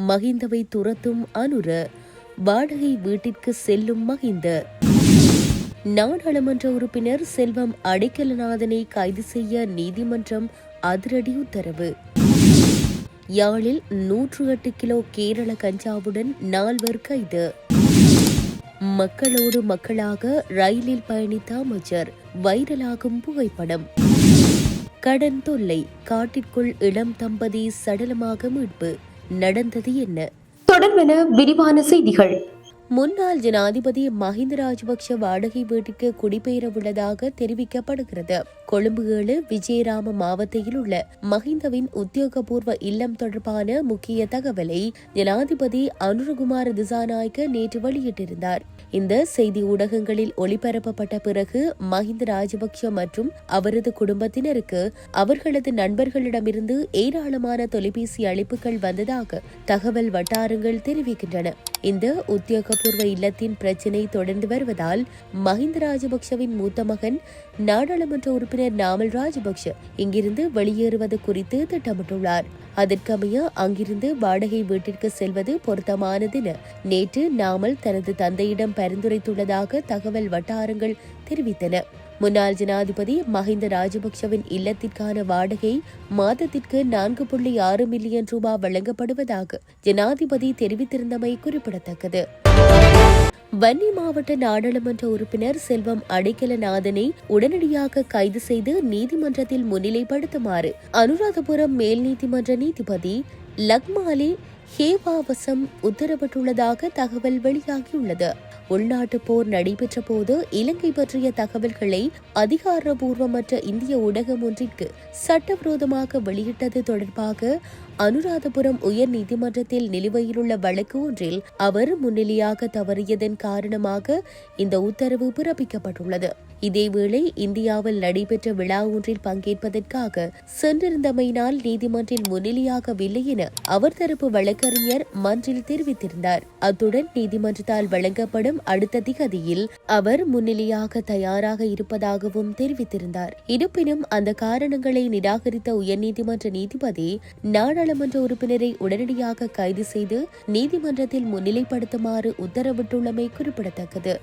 மகிந்தவை துரத்தும் அனுர வாடகை வீட்டிற்கு செல்லும் மகிந்த. நாடாளுமன்ற உறுப்பினர் செல்வம் அடைக்கலநாதனை கைது செய்ய நீதிமன்றம் அதிரடி உத்தரவு. யாழில் நூற்று எட்டு கிலோ கேரள கஞ்சாவுடன் நால்வர் கைது. மக்களோடு மக்களாக ரயிலில் பயணித்த அமைச்சர் வைரலாகும் புகைப்படம். கடன் தொல்லை காட்டிற்குள் இளம் தம்பதி சடலமாக மீட்பு. நடந்தது என்ன? தொடர்பென விரிவான செய்திகள். முன்னாள் ஜனாதிபதி மஹிந்த ராஜபக்ஷ வாடகை வீட்டுக்கு குடிபெயர உள்ளதாக தெரிவிக்கப்படுகிறது. கொழும்பு ஏழு விஜயராம மாவட்டத்தில் உள்ள மஹிந்தவின் உத்தியோகபூர்வ இல்லம் தொடர்பான முக்கிய தகவலை ஜனாதிபதி அனுரகுமார் திசாநாயக்க நேற்று வெளியிட்டிருந்தார். இந்த செய்தி ஊடகங்களில் ஒளிபரப்பப்பட்ட பிறகு மஹிந்த ராஜபக்ஷ மற்றும் அவரது குடும்பத்தினருக்கு அவர்களது நண்பர்களிடமிருந்து ஏராளமான தொலைபேசி அழைப்புகள் வந்ததாக தகவல் வட்டாரங்கள் தெரிவிக்கின்றன. இந்த உத்தியோகபூர்வ இல்லத்தின் பிரச்சினை தொடர்ந்து வருவதால் மஹிந்த ராஜபக்ஷவின் மூத்த மகன் நாடாளுமன்ற உறுப்பினர் நாமல் ராஜபக்ஷ இங்கிருந்து வெளியேறுவது குறித்து திட்டமிட்டுள்ளார். அதற்கமைய அங்கிருந்து வாடகை வீட்டிற்கு செல்வது பொருத்தமானதென நேற்று நாமல் தனது தந்தையிடம் பரிந்துரைத்துள்ளதாக தகவல் வட்டாரங்கள் தெரிவித்தன. முன்னாள் ஜனாதிபதி மஹிந்த ராஜபக்ஷவின் இல்லத்திற்கான வாடகை மாதத்திற்கு நான்கு புள்ளி ஆறு மில்லியன் ரூபாய் வழங்கப்படுவதாக ஜனாதிபதி தெரிவித்திருந்தமை குறிப்பிடத்தக்கது. வன்னி மாவட்ட நாடாளுமன்ற உறுப்பினர் செல்வம் அடைக்கலநாதனை உடனடியாக கைது செய்து நீதிமன்றத்தில் முன்னிலைப்படுத்துமாறு அனுராதபுரம் மேல் நீதிமன்ற நீதிபதி லக்மாலி ஹேவாவசம் உத்தரவிட்டுள்ளதாக தகவல் வெளியாகியுள்ளது. உள்நாட்டு போர் நடைபெற்ற போது இலங்கை பற்றிய தகவல்களை அதிகாரபூர்வமற்ற இந்திய ஊடகம் ஒன்றிற்கு சட்டவிரோதமாக வெளியிட்டது தொடர்பாக அனுராதபுரம் உயர் நீதிமன்றத்தில் நிலுவையிலுள்ள வழக்கு ஒன்றில் அவர் முன்னிலையாக தவறியதன் காரணமாக இந்த உத்தரவு பிறப்பிக்கப்பட்டுள்ளது. இதேவேளை இந்தியாவில் நடைபெற்ற விழா ஒன்றில் பங்கேற்பதற்காக சென்றிருந்தமையினால் நீதிமன்றில் முன்னிலையாகவில்லை என அவர் தரப்பு வழக்கறிஞர் மன்றில் தெரிவித்திருந்தார். அத்துடன் நீதிமன்றத்தால் வழங்கப்படும் அடுத்த திகதியில் அவர் முன்னிலையாக தயாராக இருப்பதாகவும் தெரிவித்திருந்தார். இருப்பினும் அந்த காரணங்களை நிராகரித்த உயர்நீதிமன்ற நீதிபதி நாடாளுமன்ற உறுப்பினரை உடனடியாக கைது செய்து நீதிமன்றத்தில் முன்னிலைப்படுத்துமாறு உத்தரவிட்டுள்ளமை குறிப்பிடத்தக்கது.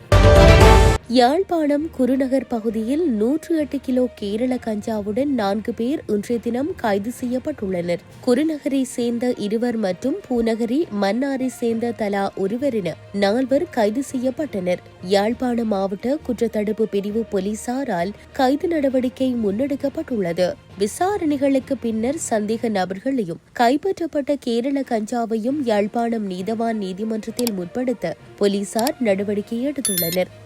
யாழ்ப்பாணம் குருநகர் பகுதியில் நூற்று எட்டு கிலோ கேரள கஞ்சாவுடன் நான்கு பேர் இன்றைய தினம் கைது செய்யப்பட்டுள்ளனர். குருநகரை சேர்ந்த இருவர் மற்றும் பூநகரி மன்னாரை சேர்ந்த தலா ஒருவர் என நால்வர் கைது செய்யப்பட்டனர். யாழ்ப்பாணம் மாவட்ட குற்றத்தடுப்பு பிரிவு போலீசாரால் கைது நடவடிக்கை முன்னெடுக்கப்பட்டுள்ளது. விசாரணைகளுக்கு பின்னர் சந்தேக நபர்களையும் கைப்பற்றப்பட்ட கேரள கஞ்சாவையும் யாழ்ப்பாணம் நீதவான் நீதிமன்றத்தில் முற்படுத்த போலீசார் நடவடிக்கை எடுத்துள்ளனர்.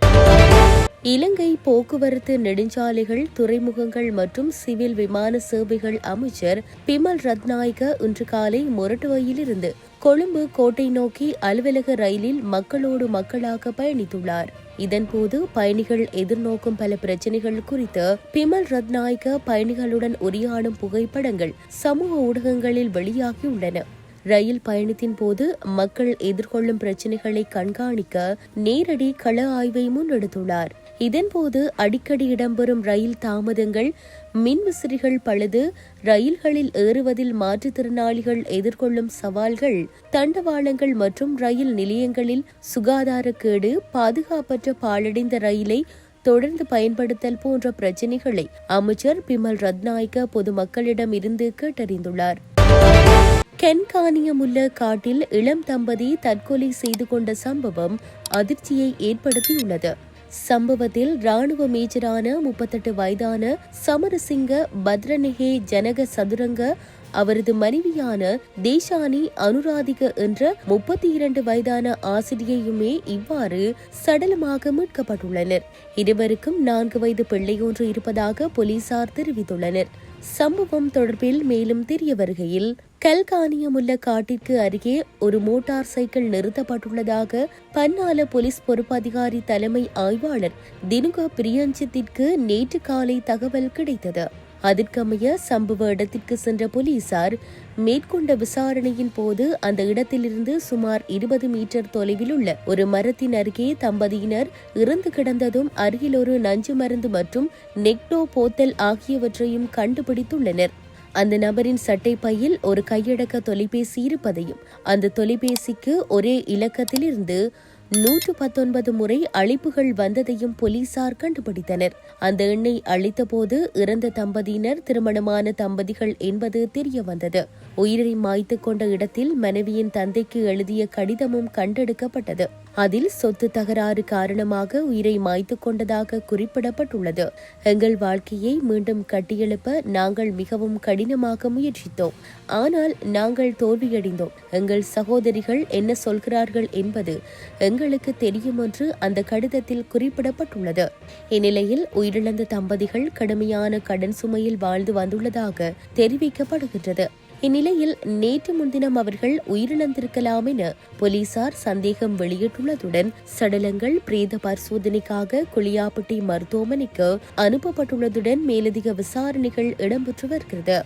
இலங்கை போக்குவரத்து நெடுஞ்சாலைகள் துறைமுகங்கள் மற்றும் சிவில் விமான சேவைகள் அமைச்சர் பிமல் ரத்நாயக்க இன்று காலை மொரட்டுவையிலிருந்து கொழும்பு கோட்டை நோக்கி அலுவலக ரயிலில் மக்களோடு மக்களாக பயணித்துள்ளார். இதன்போது பயணிகள் எதிர்நோக்கும் பல பிரச்சனைகள் குறித்து பிமல் ரத்நாயக்க பயணிகளுடன் உரையாடும் புகைப்படங்கள் சமூக ஊடகங்களில் வெளியாகியுள்ளன. ரயில் பயணத்தின் போது மக்கள் எதிர்கொள்ளும் பிரச்சினைகளை கண்காணிக்க நேரடி கள ஆய்வை முன்னெடுத்துள்ளார். இதன்போது அடிக்கடி இடம்பெறும் ரயில் தாமதங்கள் மின்விசிறிகள் பழுது ரயில்களில் ஏறுவதில் மாற்றுத்திறனாளிகள் எதிர்கொள்ளும் சவால்கள் தண்டவாளங்கள் மற்றும் ரயில் நிலையங்களில் சுகாதாரக்கேடு பாதுகாப்பற்ற பாழடைந்த ரயிலை தொடர்ந்து பயன்படுத்தல் போன்ற பிரச்சினைகளை அமைச்சர் பிமல் ரத்நாயக்க பொதுமக்களிடம் இருந்து கேட்டறிந்துள்ளார். தென்கானியமுள்ள காட்டில் இளம் தம்பதி தற்கொலை செய்து கொண்ட சம்பவம் அதிர்ச்சியை ஏற்படுத்தியுள்ளது. சம்பவத்தில் ராணுவ மேஜரான முப்பத்தெட்டு வயதான சமரசிங்க பத்ரநெகே ஜனக சதுரங்க அவரது மனைவியான தேசானி அனுராதிக என்ற முப்பத்தி இரண்டு வயதான ஆசிரியையுமே இவ்வாறு சடலமாக மீட்கப்பட்டுள்ளனர். இருவருக்கும் நான்கு வயது பிள்ளையொன்று இருப்பதாக போலீசார் தெரிவித்துள்ளனர். சம்பவம் தொடர்பில் மேலும் தெரிய வருகையில் கல்கானியமுள்ள காட்டிற்கு அருகே ஒரு மோட்டார் சைக்கிள் நிறுத்தப்பட்டுள்ளதாக பன்னால போலீஸ் பொறுப்பு அதிகாரி தலைமை ஆய்வாளர் தினுக பிரியஞ்சித்திற்கு நேற்று காலை தகவல் கிடைத்தது. அதற்கமைய சம்பவ இடத்திற்கு சென்ற போலீசார் மேற்கொண்ட விசாரணையின் போது அந்த இடத்திலிருந்து சுமார் இருபது மீட்டர் தொலைவில் உள்ள ஒரு மரத்தின் அருகே தம்பதியினர் இறந்து கிடந்ததும் அருகில் ஒரு நஞ்சு மருந்து மற்றும் நெக்டோ போத்தல் ஆகியவற்றையும் கண்டுபிடித்துள்ளனர். அந்த நபரின் சட்டை பையில் ஒரு கையடக்க தொலைபேசி இருப்பதையும் அந்த தொலைபேசிக்கு ஒரே இலக்கத்திலிருந்து நூற்று பத்தொன்பது முறை அழைப்புகள் வந்ததையும் போலீசார் கண்டுபிடித்தனர். அந்த எண்ணை அளித்தபோது இறந்த தம்பதியினர் திருமணமான தம்பதிகள் என்பது தெரிய வந்தது உயிரை மாய்த்து கொண்ட இடத்தில் மனைவியின் தந்தைக்கு எழுதிய கடிதமும் கண்டெடுக்கப்பட்டது. அதில் சொத்து தகராறு காரணமாக உயிரை மாய்த்து கொண்டதாக குறிப்பிடப்பட்டுள்ளது. எங்கள் வாழ்க்கையை மீண்டும் கட்டியெழுப்ப நாங்கள் மிகவும் கடினமாக முயற்சித்தோம். ஆனால் நாங்கள் தோல்வியடைந்தோம். எங்கள் சகோதரிகள் என்ன சொல்கிறார்கள் என்பது எங்களுக்கு தெரியும் என்று அந்த கடிதத்தில் குறிப்பிடப்பட்டுள்ளது. இந்நிலையில் உயிரிழந்த தம்பதிகள் கடுமையான கடன் சுமையில் வாழ்ந்து வந்துள்ளதாக தெரிவிக்கப்படுகின்றது. இந்நிலையில் நேற்று முன்தினம் அவர்கள் உயிரிழந்திருக்கலாம் என போலீசார் சந்தேகம் வெளியிட்டுள்ளதுடன் சடலங்கள் பிரேத பரிசோதனைக்காக குளியாப்பட்டி மருத்துவமனைக்கு அனுப்பப்பட்டுள்ளதுடன் மேலதிக விசாரணைகள் இடம்பெற்று வருகிறது.